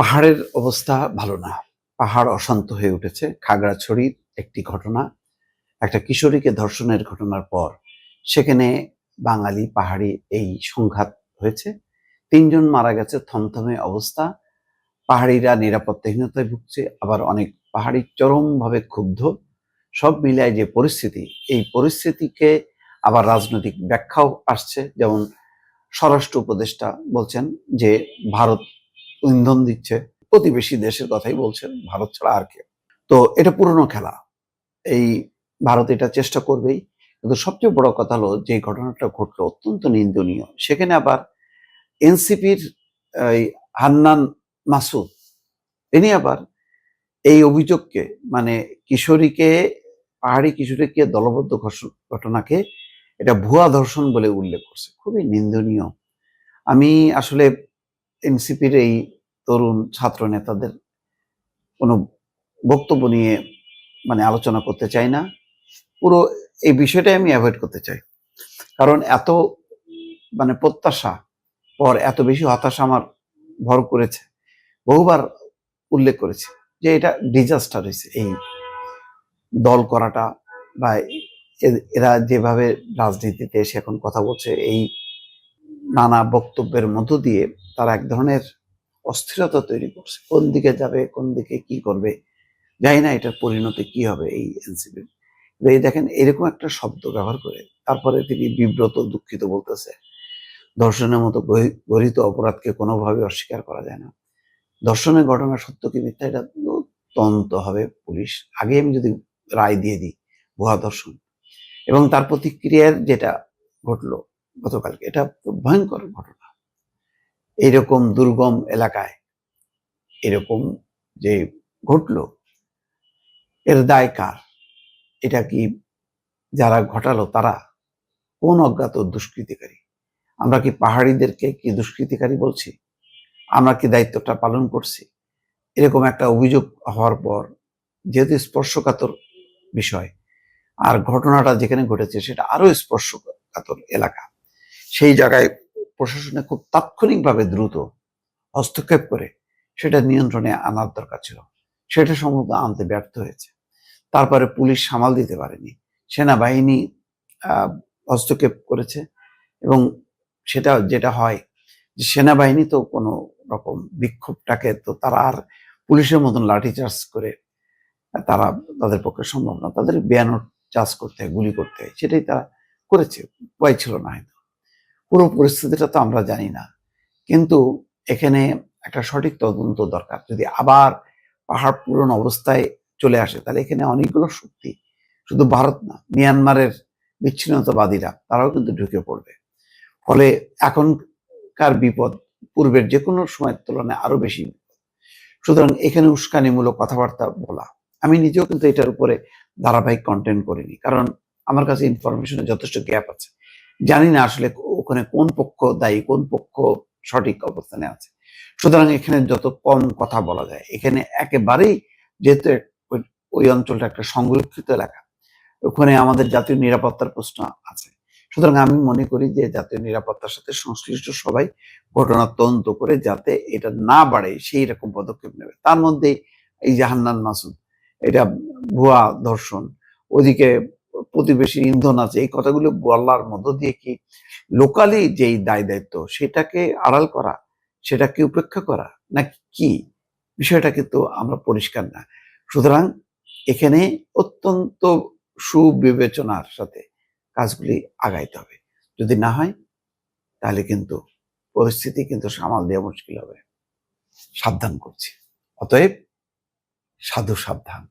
পাহাড়ের অবস্থা ভালো না। পাহাড় অশান্ত হয়ে উঠেছে। খাগড়াছড়ির একটি ঘটনা। একটা কিশোরীকে ধর্ষণের ঘটনার পর সেখানে বাঙালি পাহাড়ি এই সংঘাত হয়েছে। তিনজন মারা গেছে, থমথমে অবস্থা। পাহাড়িরা নিরাপত্তাহীনতায় ভুগছে, আবার অনেক পাহাড়ি চরমভাবে ক্ষুব্ধ। সব মিলায় যে পরিস্থিতি, এই পরিস্থিতিকে আবার রাজনৈতিক ব্যাখ্যাও আসছে। যেমন স্বরাষ্ট্র উপদেষ্টা বলছেন যে, ভারত ইন্ধন দিচ্ছে। প্রতিবেশী দেশের কথাই বলছেন, ভারত ছাড়া আর কেউ। তো এটা পুরনো খেলা। এই ভারত এটা চেষ্টা করবেই। কিন্তু সবচেয়ে বড় কথা হলো, যে ঘটনাটা ঘটলো অত্যন্ত নিন্দনীয়। সেখানে আবার এনসিপির, এই হান্নান মাসুদ, তিনি আবার এই অভিযোগকে মানে কিশোরীকে, পাহাড়ি কিশোরীকে দলবদ্ধ ঘটনাকে এটা ভুয়া ধর্ষণ বলে উল্লেখ করছে। খুবই নিন্দনীয়। আমি আসলে এনসিপির এই তরুণ ছাত্র নেতাদের কোনো বক্তব্য নিয়ে মানে আলোচনা করতে চাই না। পুরো এই বিষয়টাই আমি অ্যাভয়েড করতে চাই। কারণ এত মানে প্রত্যাশা, পর এত বেশি হতাশা আমার ভর করেছে, বহুবার উল্লেখ করেছি যে এটা ডিজাস্টার হয়েছে। এই দল করাটা বা এরা যেভাবে রাজনীতিতে এসে এখন কথা বলছে, এই নানা বক্তব্যের মধ্য দিয়ে তারা এক ধরনের অস্থিরতা তৈরি করছে। কোন দিকে যাবে, কোন দিকে কি করবে, জানি না এটার পরিণতি কি হবে এই এনসিপির এই দেখেন, এরকম একটা শব্দ ব্যবহার করে তারপরে তিনি বিব্রত, দুঃখিত বলতেছে ধর্ষণের মতো গরিত অপরাধকে কোনোভাবে অস্বীকার করা যায় না। ধর্ষণের ঘটনা সত্য কি মিথ্যা, এটা তদন্ত হবে পুলিশ। আগে আমি যদি রায় দিয়ে দিই, ভুয়া ধর্ষণ এবং তার প্রতিক্রিয়ার যেটা ঘটলো গতকালকে। এটা ভয়ঙ্কর ঘটনা। এইরকম দুর্গম এলাকায় এরকম যে ঘটলো, এর দায় কার? এটা কি যারা ঘটালো তারা? কোন অজ্ঞাত দুষ্কৃতিকারী? আমরা কি পাহাড়িদেরকে কি দুষ্কৃতিকারী বলছি? আমরা কি দায়িত্বটা পালন করছি? এরকম একটা অভিযোগ হওয়ার পর যেহেতু স্পর্শকাতর বিষয়, আর ঘটনাটা যেখানে ঘটেছে সেটা আরও স্পর্শকাতর এলাকা। সেই জায়গায় প্রশাসনে খুব তাৎক্ষণিকভাবে দ্রুত হস্তক্ষেপ করে সেটা নিয়ন্ত্রণে আনার দরকার ছিল। সেটা সম্ভবত আনতে ব্যর্থ হয়েছে। তারপরে পুলিশ সামাল দিতে পারেনি। সেনাবাহিনী হস্তক্ষেপ করেছে এবং সেটা যেটা হয় যে সেনাবাহিনী তো কোনো রকম বিক্ষোভটাকে তো তারা আর পুলিশের মতন লাঠিচার্জ করে তারা তাদের পক্ষে সম্ভব না। তাদের ব্যানর চার্জ করতে হয়, গুলি করতে হয়। সেটাই তারা করেছে। উপায় ছিল না হয়তো। পুরো পরিস্থিতিটা তো আমরা জানি না। কিন্তু এখানে একটা সঠিক তদন্ত দরকার। যদি আবার পাহাড় পুরনো অবস্থায় চলে আসে, তাহলে এখানে অনেকগুলো শক্তি, শুধু ভারত না, মিয়ানমারের বিচ্ছিন্নতাবাদীরা, তারাও কিন্তু ঢুকে পড়বে। ফলে এখনকার বিপদ পূর্বের যে কোনো সময়ের তুলনায় আরও বেশি। সুতরাং এখানে উস্কানিমূলক কথাবার্তা বলা। আমি নিজেও কিন্তু এটার উপরে ধারাবাহিক কন্টেন্ট করিনি, কারণ আমার কাছে ইনফরমেশনের যথেষ্ট গ্যাপ আছে। জানি না আসলে ওখানে কোন পক্ষ দায়ী, কোন পক্ষ সঠিক অবস্থানে আছে। সুতরাং এখানে যত কম কথা বলা যায়, এখানে একেবারেই যেহেতু ওই- অঞ্চলটা একটা সংরক্ষিত এলাকা, ওখানে আমাদের জাতীয় নিরাপত্তার প্রশ্ন আছে। সুতরাং আমি মনে করি যে জাতীয় নিরাপত্তার সাথে সংশ্লিষ্ট সবাই ঘটনা তদন্ত করে যাতে এটা না বাড়ে, সেই রকম পদক্ষেপ নেবে। তার মধ্যে এই জাহান্নান মাসুদ, এটা ভুয়া ধর্ষণ, ওদিকে প্রতিবেশী ইন্ধন আছে, এই কথাগুলো বলার মধ্য দিয়ে কি লোকালি যেই দায় দায়িত্ব সেটাকে আড়াল করা, সেটাকে উপেক্ষা করা না কি? বিষয়টা কিন্তু আমরা পরিষ্কার না। সুতরাং এখানে অত্যন্ত সুবিবেচনার সাথে কাজগুলি আগাইতে হবে। যদি না হয়, তাহলে কিন্তু পরিস্থিতি কিন্তু সামাল দেওয়া মুশকিল হবে। সাবধান করছি। অতএব সাধু সাবধান।